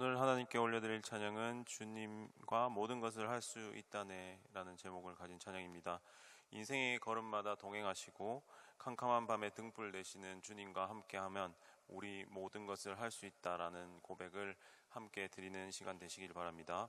오늘 하나님께 올려드릴 찬양은 주님과 모든 것을 할 수 있다네라는 제목을 가진 찬양입니다. 인생의 걸음마다 동행하시고 캄캄한 밤에 등불 내시는 주님과 함께하면 우리 모든 것을 할 수 있다라는 고백을 함께 드리는 시간 되시길 바랍니다.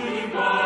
to God.